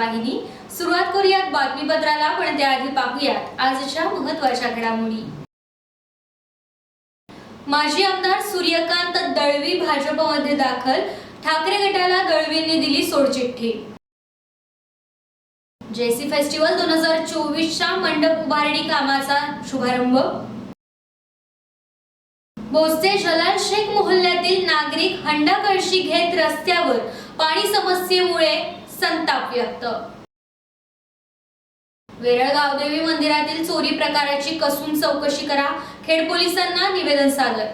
वाहिनी. सुरुवात करूयात बातमीपत्राला पण त्याआधी पाहूयात आजच्या महत्त्वाच्या घडामोडी. माजी आमदार सूर्यकांत दळवी भाजपमध्ये दाखल. ठाकरे गटाला दळवींनी दिली सोडचिठ्ठी. जेसी फेस्टिवल दोन हजार चोवीसच्या मंडप उभारणी कामाचा शुभारंभ. बोसचे जलाल शेख मोहल्ल्यातील नागरिक हंडाकळशी घेत रस्त्यावर पाणी समस्येमुळे संताप व्यक्त. वेरळ गावदेवी मंदिरातील चोरी प्रकाराची कसून चौकशी करा खेड पोलिसांना निवेदन सादर.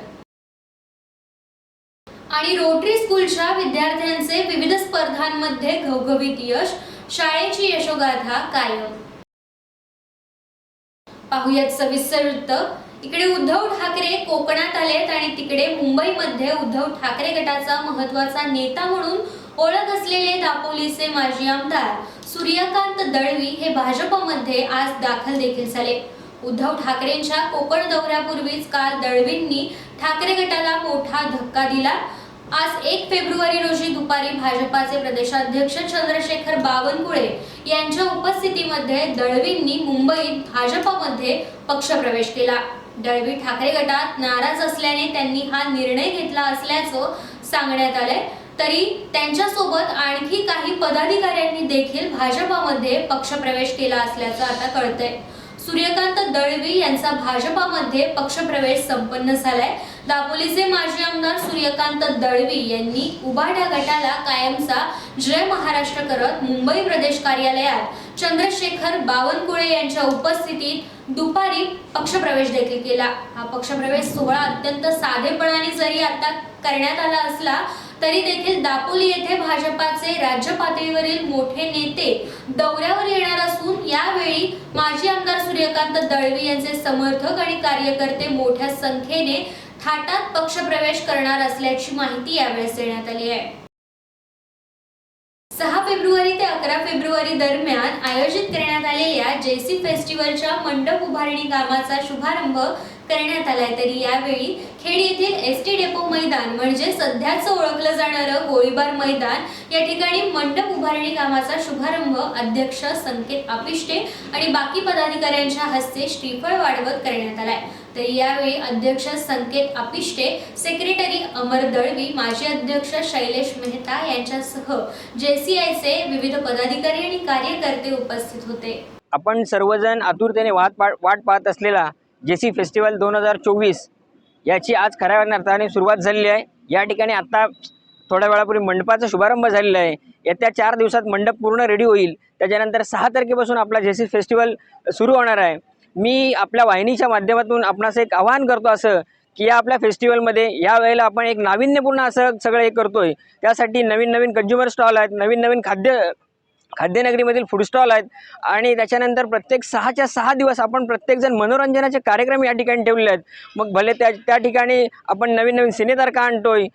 आणि रोटरी स्कूलच्या विद्यार्थ्यांचे विविध स्पर्धांमध्ये घवघवीत यश शाळेची यशोगाथा कायम. पाहुयात सविस्तर वृत्त. इकडे उद्धव ठाकरे कोकणात आलेत आणि तिकडे मुंबईमध्ये उद्धव ठाकरे गटाचा महत्त्वाचा नेता म्हणून ओळख असलेले दापोलीचे माजी आमदार सूर्यकांत दळवी हे भाजपमध्ये आज दाखल देखील झाले. उद्धव ठाकरेंच्या कोकण दौऱ्यापूर्वीच काल दळवींनी ठाकरे गटाला मोठा धक्का दिला. आज एक फेब्रुवारी रोजी दुपारी भाजपाचे प्रदेशाध्यक्ष चंद्रशेखर बावनकुळे यांच्या उपस्थितीमध्ये दळवींनी मुंबईत भाजपमध्ये पक्षप्रवेश केला. दळवी ठाकरे गटात नाराज असल्याने त्यांनी हा निर्णय घेतला असल्याचं सांगण्यात आलंय. तरी त्यांच्यासोबत आणखी काही पदाधिकाऱ्यांनी देखील भाजपामध्ये पक्षप्रवेश केला असल्याचं आता कळतंय. सूर्यकांत दळवी यांचा भाजपामध्ये पक्षप्रवेश संपन्न झालाय. दापोलीचे माजी आमदार सूर्यकांत दळवी यांनी उबाडा गटाला कायमचा जय महाराष्ट्र करत मुंबई प्रदेश कार्यालयात चंद्रशेखर बावनकुळे यांच्या उपस्थितीत दुपारी पक्षप्रवेश देखील केला. हा पक्षप्रवेश सोहळा अत्यंत साधेपणाने जरी आता करण्यात आला असला तरी देखील दापोली येथे भाजपाचे राज्य पातळीवरील मोठे नेते दौऱ्यावर येणार असून यावेळी माजी आमदार सूर्यकांत दळवी यांचे समर्थक आणि कार्यकर्ते मोठ्या संख्येने थाटात पक्षप्रवेश करणार असल्याची माहिती यावेळेस देण्यात आली आहे. सहा फेब्रुवारी ते अकरा फेब्रुवारी दरम्यान आयोजित करण्यात आलेल्या जेसी फेस्टिवलच्या मंडप उभारणी कामाचा शुभारंभ करण्यात आलाय. तरी यावेळी खेड येथील एस टी डेपो मैदान म्हणजे सध्याच ओळखलं जाणारं गोळीबार मैदान या ठिकाणी मंडप उभारणी कामाचा शुभारंभ अध्यक्ष संकेत आपिष्टे आणि बाकी पदाधिकाऱ्यांच्या हस्ते श्रीफळ वाढवत करण्यात आलाय. तर यावेळी अध्यक्ष संकेत आपिष्टे सेक्रेटरी अमर दळवी माजी अध्यक्ष शैलेश मेहता यांच्यासह जेसीआयचे विविध पदाधिकारी आणि कार्यकर्ते उपस्थित होते. आपण सर्वजण आतुरतेने वाट पा वाट पाहत असलेला जेसी फेस्टिवल दोन हजार चोवीस याची आज खऱ्या अर्थाने सुरुवात झालेली आहे. या ठिकाणी आत्ता थोड्या वेळापूर्वी मंडपाचा शुभारंभ झालेला आहे. येत्या चार दिवसात मंडप पूर्ण रेडी होईल. त्याच्यानंतर सहा तारखेपासून आपला जेसी फेस्टिवल सुरू होणार आहे. मी आपल्या वाहिनीच्या माध्यमातून आपणास एक आवाहन करतो असं की या आपल्या फेस्टिवलमध्ये या वेळेला आपण एक नाविन्यपूर्ण असं सगळं हे करतोय. त्यासाठी नवीन नवीन कंझ्युमर स्टॉल आहेत नवीन नवीन खाद्य खाद्यनगरीमधील फूड स्टॉल आहेत. आणि त्याच्यानंतर प्रत्येक सहाच्या सहा दिवस आपण प्रत्येकजण मनोरंजनाचे कार्यक्रम या ठिकाणी ठेवले आहेत. मग भले त्या त्या ठिकाणी आपण नवीन नवीन सिनेतारका आणतोय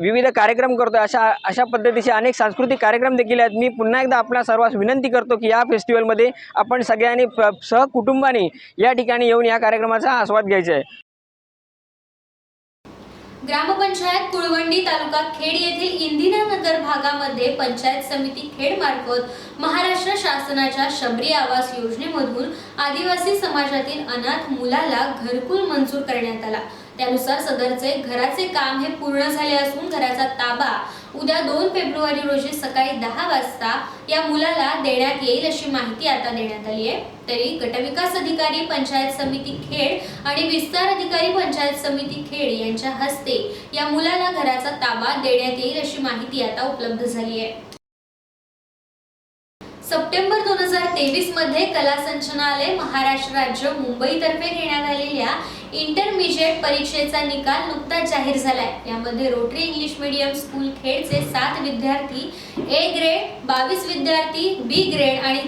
विविध कार्यक्रम करतोय अशा अशा पद्धतीचे अनेक सांस्कृतिक कार्यक्रम देखील आहेत. मी पुन्हा एकदा आपल्या सर्वांस विनंती करतो की या फेस्टिवलमध्ये आपण सगळ्यांनी सहकुटुंबाने या ठिकाणी येऊन या कार्यक्रमाचा आस्वाद घ्यायचा आहे. ग्रामपंचायत कुळवंडी तालुका खेड येथील इंदिरानगर भागामध्ये पंचायत समिती खेड मार्फत महाराष्ट्र शासनाच्या शबरी आवास योजनेमधून आदिवासी समाजातील अनाथ मुलाला घरकुल मंजूर करण्यात आला. त्यानुसार सदरचे घराचे काम हे पूर्ण झाले असून घराचा ताबा उद्या दोन फेब्रुवारी रोजी सकाळी दहा वाजता या मुलाला देण्यात येईल अशी माहिती आता देण्यात आली आहे. तरी गटविकास अधिकारी पंचायत समिती खेड आणि विस्तार अधिकारी पंचायत समिती खेड यांच्या हस्ते या मुलाला घराचा ताबा देण्यात येईल अशी माहिती आता उपलब्ध झाली आहे. सप्टेंबर दोन हजार तेवीसमध्ये कला संचनालय महाराष्ट्र राज्य मुंबईतर्फे घेण्यात आलेल्या इंटरमिजिएट परीक्षेचा निकाल नुकताच जाहीर झालाय. यामध्ये रोटरी इंग्लिश मीडियम स्कूल खेडचे सात विद्यार्थी ए ग्रेड बावीस विद्यार्थी बी ग्रेड आणि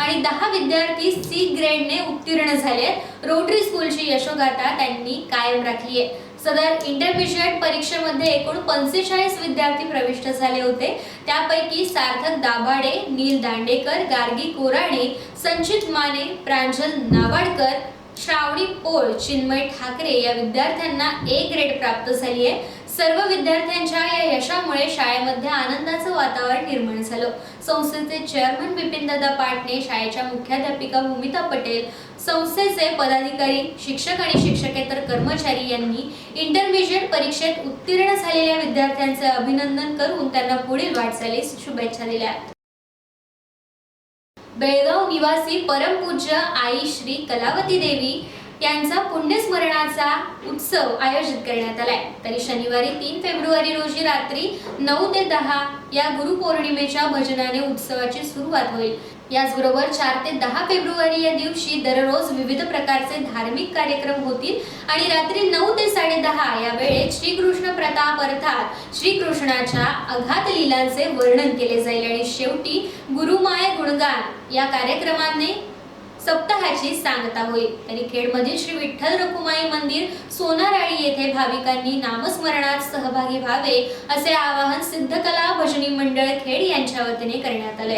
आणि दहा विद्यार्थी सी ग्रेडने उत्तीर्ण झाले रोटरी स्कूलची यशोगाथा त्यांनी कायम राखली आहे. सदर इंटरमिजिएट परीक्षेमध्ये एकूण पंचेचाळीस विद्यार्थी प्रविष्ट झाले होते. त्यापैकी सार्थक दाभाडे नील दांडेकर गार्गी कोराणे संचित माने प्रांजल नावाडकर श्रावणी पोळ चिन्मय ठाकरे या विद्यार्थ्यांना ए ग्रेड प्राप्त झाली आहे. सर्व विद्यार्थ्यांच्या या यशामुळे शाळेमध्ये आनंदाचं वातावरण निर्माण झालं. संस्थेचे चेअरमन बिपिनदादा पाटणे शाळेच्या मुख्याध्यापिका भूमिता पटेल संस्थेचे पदाधिकारी शिक्षक आणि शिक्षकेतर कर्मचारी यांनी इंटरमिजिएट परीक्षेत उत्तीर्ण झालेल्या विद्यार्थ्यांचे अभिनंदन करून त्यांना पुढील वाटचालीस शुभेच्छा दिल्या बेळगाव निवासी परमपूज्य आई श्री कलावती देवी यांचा पुण्यस्मरणाचा उत्सव आयोजित करण्यात आलाय. तरी शनिवारी तीन फेब्रुवारी रोजी रात्री नऊ ते दहा या गुरुपौर्णिमेच्या भजनाने उत्सवाची सुरुवात होईल. याचबरोबर चार ते दहा फेब्रुवारी या दिवशी दररोज विविध प्रकारचे धार्मिक कार्यक्रम होतील आणि रात्री नऊ ते साडेदहा या वेळेत श्रीकृष्ण प्रताप अर्थात श्रीकृष्णाच्या अघात लीलांचे वर्णन केले जाईल. आणि शेवटी गुरुमाय गुणगान या कार्यक्रमाने सप्ताहाची सांगता होईल. तरी खेडमधील श्री विठ्ठल रखुमाई मंदिर सोनाराळी येथे भाविकांनी नामस्मरणात सहभागी व्हावे असे आवाहन सिद्धकला भजनी मंडळ खेड यांच्या वतीने करण्यात आले.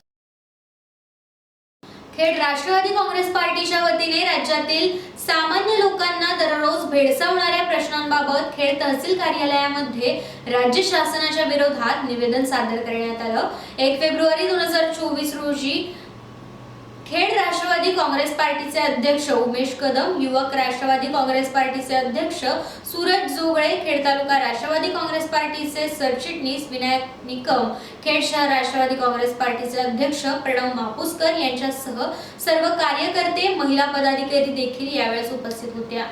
थेट राष्ट्रवादी काँग्रेस पार्टीच्या वतीने राज्यातील सामान्य लोकांना दररोज भेडसावणाऱ्या प्रश्नांबाबत खेड तहसील कार्यालयामध्ये राज्य शासनाच्या विरोधात निवेदन सादर करण्यात आलं. एक फेब्रुवारी दोन हजार चोवीस रोजी खेड राष्ट्रवादी काँग्रेस पार्टीचे अध्यक्ष उमेश कदम युवक राष्ट्रवादी काँग्रेस पार्टीचे अध्यक्ष सूरज जोगळे खेड तालुका राष्ट्रवादी काँग्रेस पार्टीचे सरचिटणीस विनायक निकम खेड शहर राष्ट्रवादी काँग्रेस पार्टीचे अध्यक्ष प्रणव मापुसकर यांच्यासह सर्व कार्यकर्ते महिला पदाधिकारी देखील यावेळेस उपस्थित होत्या.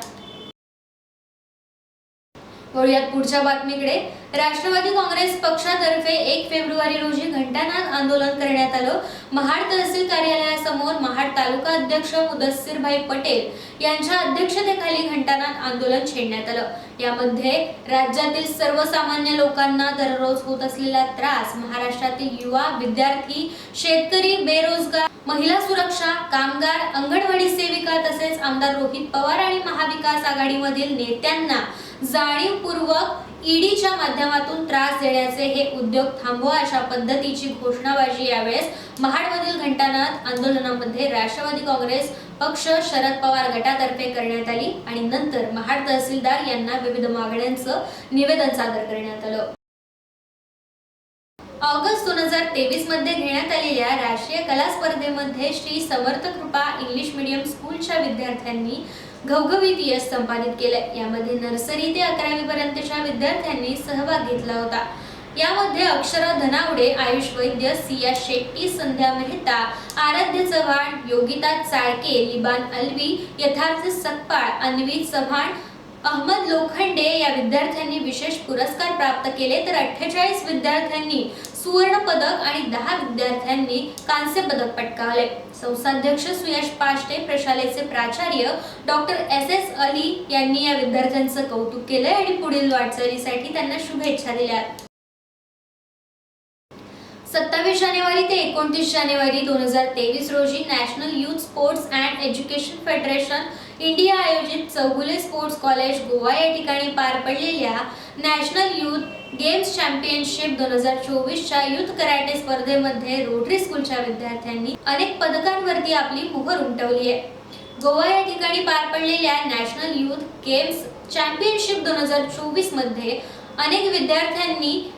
वळूयात पुढच्या बातमीकडे. राष्ट्रवादी काँग्रेस पक्षातर्फे एक फेब्रुवारी रोजी घंटानाद आंदोलन करण्यात आलं. महाड तहसील कार्यालयासमोर महाड तालुका अध्यक्ष मुदस्सीरभाई पटेल यांच्या अध्यक्षतेखाली घंटानाद आंदोलन छेडण्यात आलं. यामध्ये राज्यातील सर्वसामान्य लोकांना दररोज होत असलेला त्रास महाराष्ट्रातील युवा विद्यार्थी शेतकरी बेरोजगार महिला सुरक्षा कामगार अंगणवाडी सेविका तसेच आमदार रोहित पवार आणि महाविकास आघाडीमधील नेत्यांना जाणीवपूर्वक ईडीच्या माध्यमातून त्रास देण्याचे हे उद्योग थांबवा अशा पद्धतीची घोषणाबाजी यावेळेस महाडमधील घंटानाथ आंदोलनामध्ये राष्ट्रवादी काँग्रेस पक्ष शरद पवार गटातर्फे करण्यात आली आणि नंतर महाड तहसीलदार यांना विविध मागण्यांचं निवेदन सादर करण्यात आलं. ऑगस्ट दोन हजार तेवीसमध्ये घेण्यात आलेल्या राष्ट्रीय कला स्पर्धेमध्ये श्री समर्थ कृपा इंग्लिश मीडियम स्कूलच्या विद्यार्थ्यांनी घवघवीत यश संपादित केलंय. यामध्ये नर्सरी ते अकरावी पर्यंतच्या विद्यार्थ्यांनी सहभाग घेतला होता. यामध्ये अक्षरा धनावडे आयुष वैद्य सिया शेट्टी संध्या मेहता आराध्य चव्हाण योगिता चाळके लिबान अलवी यथार्थ सकपाळ अन्वी चव्हाण अहमद लोखंडे या विद्यार्थ्यांनी विशेष पुरस्कार प्राप्त केले. तर अठ्ठेचाळीस विद्यार्थ्यांनी सुवर्ण पदक आणि दहा विद्यार्थ्यांनी कांस्य पदक पटकावले. संस्थाध्यक्ष सुयश पाष्टे प्रशालेचे प्राचार्य डॉक्टर एस एस अली यांनी या विद्यार्थ्यांचं कौतुक केलंय आणि पुढील वाटचालीसाठी त्यांना शुभेच्छा दिल्या. सत्तावीस जानेवारी ते एकोणतीस जानेवारी दोन हजार तेवीस रोजी national youth sports and education federation India आयोजित चौगुले स्पोर्ट्स कॉलेज गोवा या ठिकाणी पार पडलेल्या नॅशनल युथ गेम्स चॅम्पियनशिप दोन हजार चोवीसच्या युथ कराटे स्पर्धेमध्ये रोटरी स्कूलच्या विद्यार्थ्यांनी अनेक पदकांवरती आपली मोहर उमटवली आहे. गोवा या ठिकाणी पार पडलेल्या नॅशनल युथ गेम्स चॅम्पियनशिप दोन हजार चोवीसमध्ये अनेक विद्यार्थ्यांनी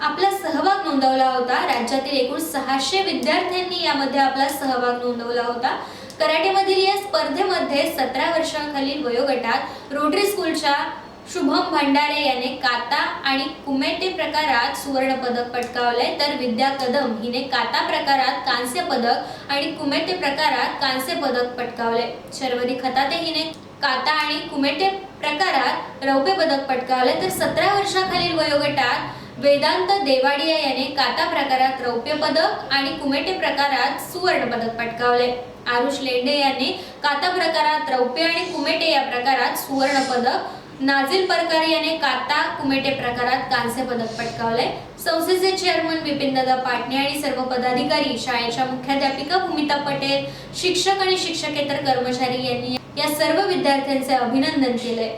आपला सहभाग नोंदवला होता. राज्यातील एकूण सहाशे विद्यार्थ्यांनी यामध्ये आपला सहभाग नोंदवला होता. कराटेमधील या स्पर्धेमध्ये सतरा वर्षांखालील वयोगटात रोटरी स्कूलच्या शुभम भंडारे याने काता आणि कुमेटे प्रकारात सुवर्ण पदक पटकावले तर विद्या कदम हिने काता प्रकारात कांस्य पदक आणि कुमेटे प्रकारात कांस्य पदक पटकावले शर्वरी खताते हिने काता आणि कुमेटे प्रकारात रौप्य पदक पटकावले तर सतरा वर्षाखालील वयोगटात वेदांत देवाडिया याने काता प्रकारात रौप्य पदक आणि कुमेटे प्रकारात सुवर्ण पदक पटकावले आरुष लेंडे याने काता प्रकारात रौप्य आणि कुमेटे या प्रकारात सुवर्ण पदक नाझिल परकार याने काता कुमेटे प्रकारात कांस्य पदक पटकावले संस्थेचे चेअरमन बिपिनदादा पाटणे आणि सर्व पदाधिकारी शाळेच्या मुख्याध्यापिका भूमिता पटेल शिक्षक आणि शिक्षकेतर कर्मचारी यांनी या सर्व विद्यार्थ्यांचे अभिनंदन केले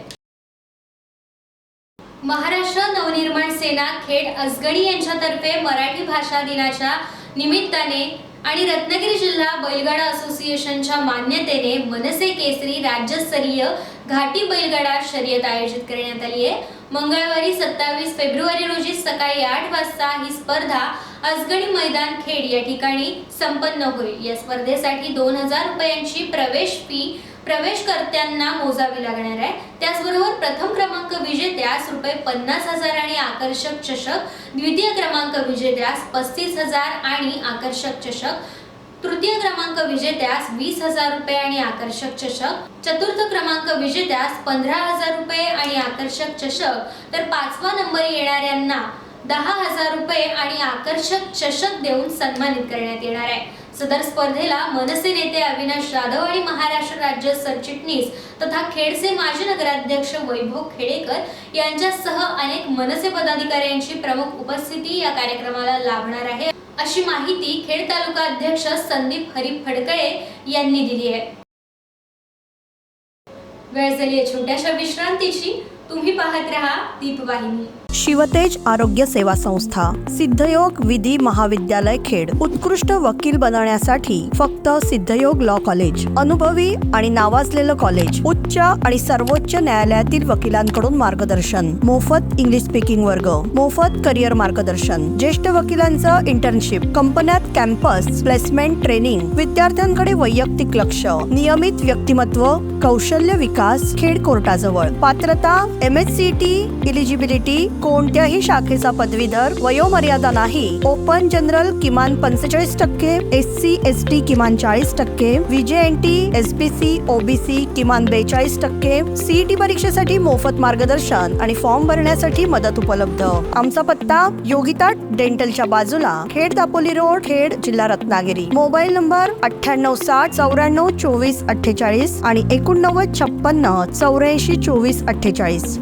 महाराष्ट्र नवनिर्माण सेना खेड असगडी यांच्यातर्फे मराठी भाषा दिनाच्या निमित्ताने आणि रत्नागिरी जिल्हा बैलगाडा असोसिएशनच्या मान्यतेने मनसे केसरी राज्यस्तरीय घाटी बैलगाडा शर्यत आयोजित करण्यात आली आहे. मंगळवारी सत्तावीस फेब्रुवारी रोजी सकाळी आठ वाजता ही स्पर्धा अजगणी मैदान खेड या ठिकाणी संपन्न होईल. या स्पर्धेसाठी दोन हजार रुपयांची प्रवेश फी प्रवेशकर्त्यांना मोजावी लागणार आहे. त्याचबरोबर प्रथम क्रमांक विजेत्यास रुपये पन्नास हजार आणि आकर्षक चषक द्वितीय क्रमांक विजेत्यास पस्तीस हजार आणि आकर्षक चषक तृतीय क्रमांक विजेत्यास वीस हजार रुपये आणि आकर्षक चषक चतुर्थ क्रमांक विजेत्यास पंधरा हजार रुपये आणि आकर्षक चषक. तर पाचवा नंबर येणाऱ्यांना दहा हजार रुपये आणि आकर्षक चषक देऊन सन्मानित करण्यात येणार आहे. सदर स्पर्धेला मनसे नेते अविनाश जाधव आणि महाराष्ट्र राज्य सरचिटणीस तथा खेडचे माजी नगराध्यक्ष वैभव खेडेकर यांच्यासह अनेक मनसे पदाधिकाऱ्यांची प्रमुख उपस्थिती या कार्यक्रमाला लाभणार आहे. अशी माहिती खेड तालुका अध्यक्ष संदीप हरी फडकळे यांनी दिली आहे. वेळ झाली आहे छोट्याशा विश्रांतीची. तुम्ही पाहत राहा दीपवाहिनी. शिवतेज आरोग्य सेवा संस्था सिद्धयोग विधी महाविद्यालय खेड. उत्कृष्ट वकील बनण्यासाठी फक्त सिद्धयोग लॉ कॉलेज अनुभवी आणि नावाजलेलं कॉलेज उच्च आणि सर्वोच्च न्यायालयातील वकिलांकडून मार्गदर्शन. मोफत इंग्लिश स्पीकिंग वर्ग मोफत करिअर मार्गदर्शन. ज्येष्ठ वकिलांचं इंटर्नशिप कंपन्यात कॅम्पस प्लेसमेंट ट्रेनिंग विद्यार्थ्यांकडे वैयक्तिक लक्ष नियमित व्यक्तिमत्व कौशल्य विकास खेड कोर्टाजवळ. पात्रता M S C T eligibility कोणत्याही शाखेचा पदवीधर वयोमर्यादा नाही. ओपन जनरल किमान पंचेचाळीस टक्के एस सी एस टी किमान चाळीस टक्के VJ N T S B C OBC किमान बेचाळीस टक्के सीईटी परीक्षेसाठी मोफत मार्गदर्शन आणि फॉर्म भरण्यासाठी मदत उपलब्ध. आमचा पत्ता योगिता डेंटलच्या बाजूला खेड दापोली रोड खेड जिल्हा रत्नागिरी. मोबाईल नंबर अठ्ठ्याण्णव साठ चौऱ्याण्णव चोवीस अठ्ठेचाळीस आणि एकोणनव्वद छप्पन्न चौऱ्याऐंशी चोवीस अठ्ठेचाळीस.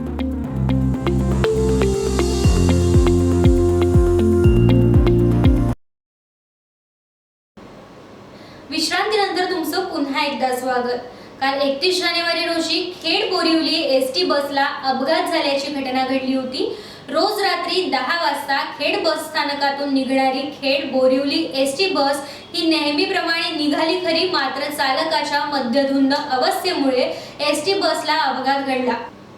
काल एकतीस जानेवारी रोजी खेड बोरिवली एस टी बसला अपघात झाल्याची घटना घडली होती. रोज रात्री दहा वाजता खेड बस स्थानकातून निघणारी Khed Borivali S T bus ही नेहमीप्रमाणे निघाली खरी मात्र चालकाच्या मध्यधुंद अवस्थेमुळे एस टी बसला अपघात घडला.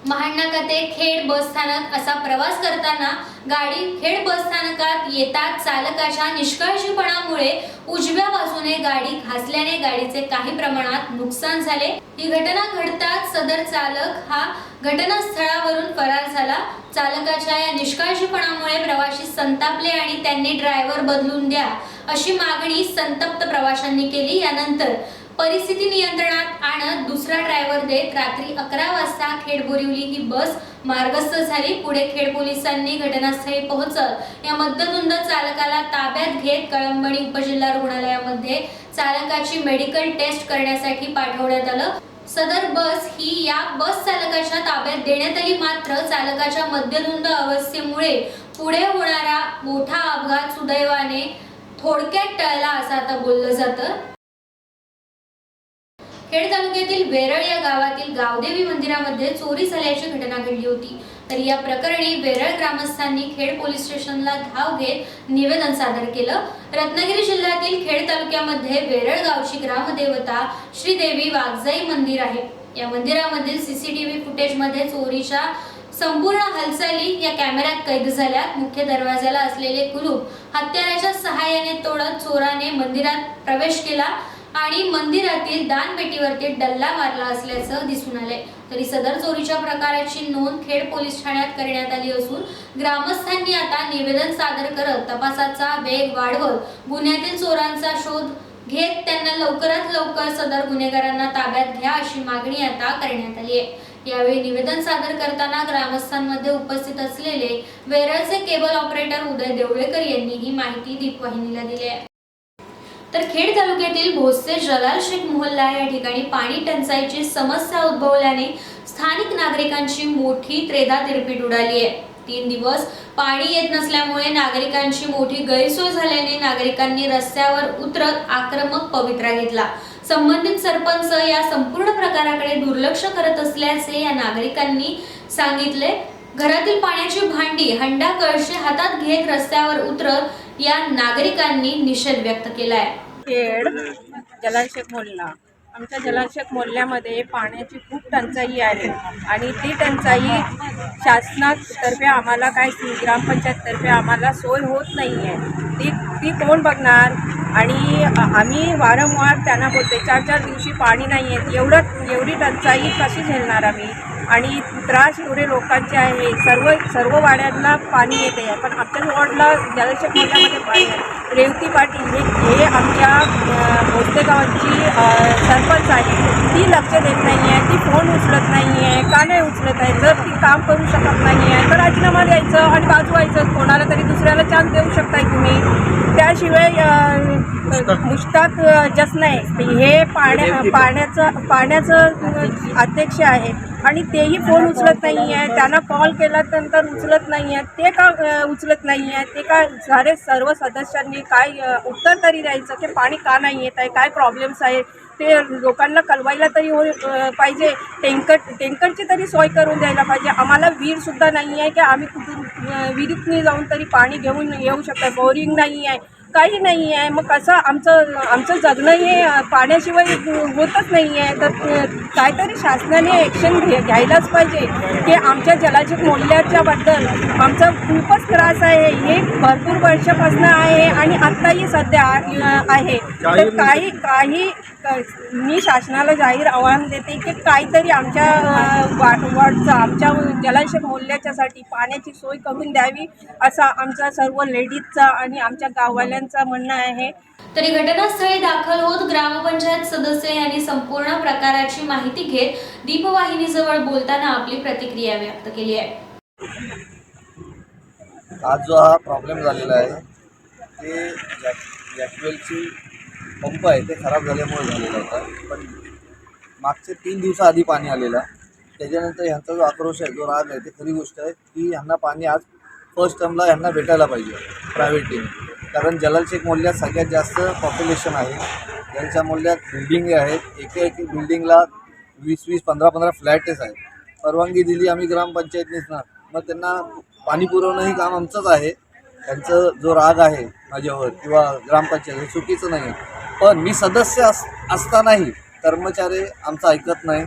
महाडनाका ते खेड बस स्थानक असा प्रवास करताना गाडी खेड बस स्थानकात येतात चालकाच्या निष्काळजीपणामुळे उजव्या बाजूने गाडी घासल्याने गाडीचे काही प्रमाणात नुकसान झाले. ही घटना घडताच सदर चालक हा घटनास्थळावरून फरार झाला. चालकाच्या या निष्काळजीपणामुळे प्रवाशी संतापले आणि त्यांनी ड्रायव्हर बदलून द्या अशी मागणी संतप्त प्रवाशांनी केली. यानंतर परिस्थिती नियंत्रणात आणत दुसरा ड्रायव्हर देत रात्री अकरा वाजता खेडबोरिवली ही बस मार्गस्थ झाली. पुढे खेड पोलिसांनी घटनास्थळी पोहोचत या मद्यधुंद चालकाला ताब्यात घेत कळंबणी उपजिल्हा रुग्णालयामध्ये चालकाची मेडिकल टेस्ट करण्यासाठी पाठवण्यात आलं. सदर बस ही या बस चालकाच्या ताब्यात देण्यात आली. मात्र चालकाच्या मद्यधुंद अवस्थेमुळे पुढे होणारा मोठा अपघात सुदैवाने थोडक्यात टळला असं आता बोललं जातं. खेड तालुक्यातील वेरळ या गावातील गावदेवी मंदिरामध्ये चोरी झाल्याची घटना घडली होती. तर या प्रकरणी वेरळ ग्रामस्थांनी खेड पोलीस स्टेशनला धाव घेत निवेदन सादर केलं. रत्नागिरी जिल्ह्यातील खेड तालुक्यामध्ये वेरळ गावची ग्रामदेवता श्रीदेवी वाघजाई मंदिर आहे. या मंदिरामधील सीसीटीव्ही फुटेजमध्ये चोरीच्या संपूर्ण हालचाली या कॅमेऱ्यात कैद झाल्यात. मुख्य दरवाजाला असलेले कुलूप हत्याराच्या सहाय्याने तोडत चोराने मंदिरात प्रवेश केला. आणि मंदिरातील दानपेटीवरती डल्ला मारला असल्याचं दिसून आलंय. तरी सदर चोरीच्या प्रकाराची नोंद खेड पोलीस ठाण्यात करण्यात आली असून ग्रामस्थांनी आता निवेदन सादर करत तपासाचा वेग वाढवत गुन्ह्यातील चोरांचा शोध घेत त्यांना लवकरात लवकर सदर गुन्हेगारांना ताब्यात घ्या अशी मागणी आता करण्यात आली आहे. यावेळी निवेदन सादर करताना ग्रामस्थांमध्ये उपस्थित असलेले वेरळचे केबल ऑपरेटर उदय देवळेकर यांनी ही माहिती दीपवाहिनीला दिली आहे. तर खेड तालुक्यातील भोससे जलाल शेख मोहल्ला या ठिकाणी पाणी टंचाईची समस्या उद्भवल्याने स्थानिक नागरिकांची मोठी त्रेधा तिरपीट उडाली आहे. तीन दिवस पाणी येत नसल्यामुळे नागरिकांची मोठी गैरसोय झाल्याने नागरिकांनी रस्त्यावर उतरत आक्रमक पवित्रा घेतला. संबंधित सरपंच या संपूर्ण प्रकाराकडे दुर्लक्ष करत असल्याचे या नागरिकांनी सांगितले. घरातील पाण्याची भांडी हंडा कळशी हातात घेत रस्त्यावर उतरत या नागरिकांनी निषेध व्यक्त केला आहे खेड जलाशय मोल्ला. आमच्या जलाशय मोल्ल्यामध्ये पाण्याची खूप टंचाई आहे आणि ती टंचाई शासनातर्फे आम्हाला काय ग्रामपंचायततर्फे आम्हाला सोय होत नाही आहे ती ती कोण बघणार? आणि आम्ही वारंवार त्यांना बोलते चार चार दिवशी पाणी नाही आहे एवढं एवढी टंचाई कशी झेलणार आम्ही? आणि त्रास एवढे लोकांचे आहे. सर्व सर्व वाड्यांना पाणी येते. आहे पण आमच्या वॉर्डला जलशक मोठ्यामध्ये पाणी आहे रेवती पाटील हे हे आमच्या भोसले गावाची सरपंच आहे ती लक्ष देत नाही आहे ती फोन उचलत नाही आहे का नाही उचलत आहे? जर ती काम करू शकत नाही आहे तर राजीनामा द्यायचं आणि बाजू व्हायचं. कोणाला तरी दुसऱ्याला चान्स देऊ शकताय तुम्ही. त्याशिवाय मुश्ताक. जसनाय हे पाण्या पाण्याचं पाण्याचं अध्यक्ष आहे. आणि तेही फोन उचलत नाही आहे त्यांना कॉल केला तर उचलत नाही आहे ते का उचलत नाही आहे ते का सारे सर्व सदस्यांनी? काय उत्तर तरी द्यायचं की पाणी का नाही येत आहे? काय प्रॉब्लेम्स आहे ते लोकांना कळवायला तरी हो पाहिजे. टँकर टँकरची तरी सोय करून द्यायला पाहिजे. आम्हाला विहीरसुद्धा नाही आहे की आम्ही कुठून विहिरीतनी जाऊन तरी पाणी घेऊन येऊ शकतो बोरिंग नाही आहे काही नाही आहे. मग कसं आमचं आमचं जगणं हे पाण्याशिवाय होतच नाही आहे. तर काहीतरी शासनाने ॲक्शन घे घ्यायलाच पाहिजे की आमच्या जलाशय मूल्याच्याबद्दल आमचा खूपच त्रास आहे. हे भरपूर वर्षापासून आहे आणि आत्ताही सध्या आहे. तर काही काही क- मी शासनाला जाहीर आवाहन देते की काहीतरी आमच्या अ, वा- वॉर्डचं आमच्या जलाशय मूल्याच्यासाठी पाण्याची सोय करून द्यावी असा आमचा सर्व लेडीजचा आणि आमच्या गाववाल्यांचं म्हणणं आहे. तरी घटनास्थळी दाखल होत ग्रामपंचायत सदस्य यांनी संपूर्ण प्रकाराची माहिती घेत दीपवाहिनीजवळ बोलताना आपली प्रतिक्रिया व्यक्त केली आहे. आज जो हा प्रॉब्लेम झालेला आहे ते जॅक जॅकवेलची पंप आहे ते खराब झाल्यामुळे झालेला होता. पण मागचे तीन दिवसाआधी पाणी आलेलं त्याच्यानंतर ह्यांचा जो आक्रोश आहे जो राग आहे ते खरी गोष्ट आहे की ह्यांना पाणी आज फर्स्ट टर्मला ह्यांना भेटायला पाहिजे प्रायव्हेट टीम कारण जलाल शेख मोहल्ल्यात सगळ्यात जास्त पॉप्युलेशन आहे. त्यांच्या मोहल्ल्यात बिल्डिंग आहेत. एक एक बिल्डिंगला वीस वीस पंधरा पंधरा फ्लॅटेस आहेत. परवानगी दिली आम्ही ग्रामपंचायतीनेच ना मग त्यांना पाणी पुरवणं हे काम आमचंच आहे. त्यांचं जो राग आहे माझ्यावर किंवा ग्रामपंचायत हे चुकीचं नाही. आहे पण मी सदस्य अस असतानाही कर्मचारी आमचं ऐकत नाही.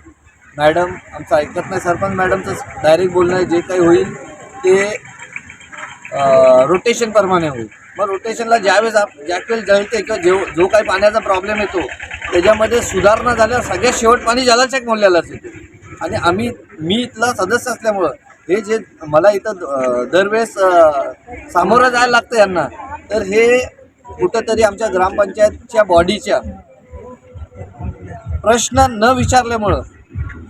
मॅडम आमचं ऐकत नाही. सरपंच मॅडमचं डायरेक्ट बोलणं आहे. जे काही होईल ते रोटेशन प्रमाणे होईल. मग रोटेशनला ज्यावेळेस आप ज्यावेळेस जळते किंवा जेव जो काही पाण्याचा प्रॉब्लेम येतो त्याच्यामध्ये सुधारणा झाल्यावर सगळ्यात शेवट पाणी जलाशय मोल्यालाच येते आणि आम्ही मी इथला सदस्य असल्यामुळं हे जे मला इथं दरवेळेस सामोरं जायला लागतं यांना तर हे कुठंतरी आमच्या ग्रामपंचायतच्या बॉडीच्या प्रश्न न विचारल्यामुळं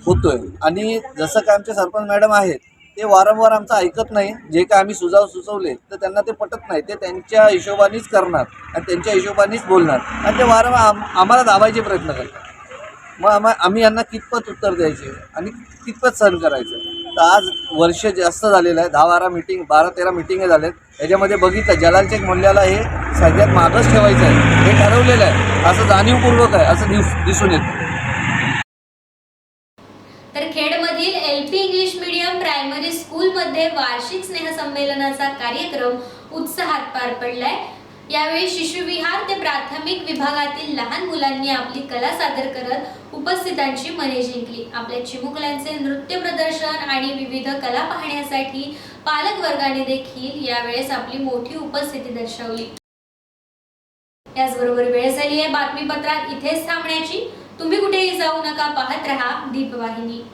होतोय. आणि जसं काय आमचे सरपंच मॅडम आहेत ते वारंवार आमचं ऐकत नाही. जे काय आम्ही सुझाव सुचवले तर त्यांना ते पटत नाही. ते त्यांच्या हिशोबानेच करणार आणि त्यांच्या हिशोबानेच बोलणार. आणि ते वारंवार आम आम्हाला दाबायचे प्रयत्न करतात. मग आम्हा आम्ही यांना कितपत उत्तर द्यायचे आणि कितपत सहन करायचं? तर आज वर्ष जास्त झालेलं आहे. दहा बारा मिटिंग बारा तेरा मिटिंग झाल्यात याच्यामध्ये बघितलं जलालचेक मूल्याला हे सगळ्यात मागच ठेवायचं आहे. हे ठरवलेलं आहे. असं जाणीवपूर्वक आहे. असं दिस दिसून येतं तर खेडमधील L P English medium primary स्कूलमध्ये वार्षिक स्नेहसंमेलनाचा कार्यक्रम उत्साहात पार पडलाय. यावेळी शिशुविहार ते प्राथमिक विभागातील लहान मुलांनी आपली कला सादर करत उपस्थितांची मने जिंकली. आपल्या चिमुकल्यांचे नृत्य प्रदर्शन आणि विविध कला पाहण्यासाठी पालक वर्गाने देखील यावेळेस आपली मोठी उपस्थिती दर्शवली. याचबरोबर वेळ झाली आहे बातमीपत्रात इथेच थांबण्याची. तुम्ही कुठेही जाऊ नका पाहत रहा दीपवाहिनी.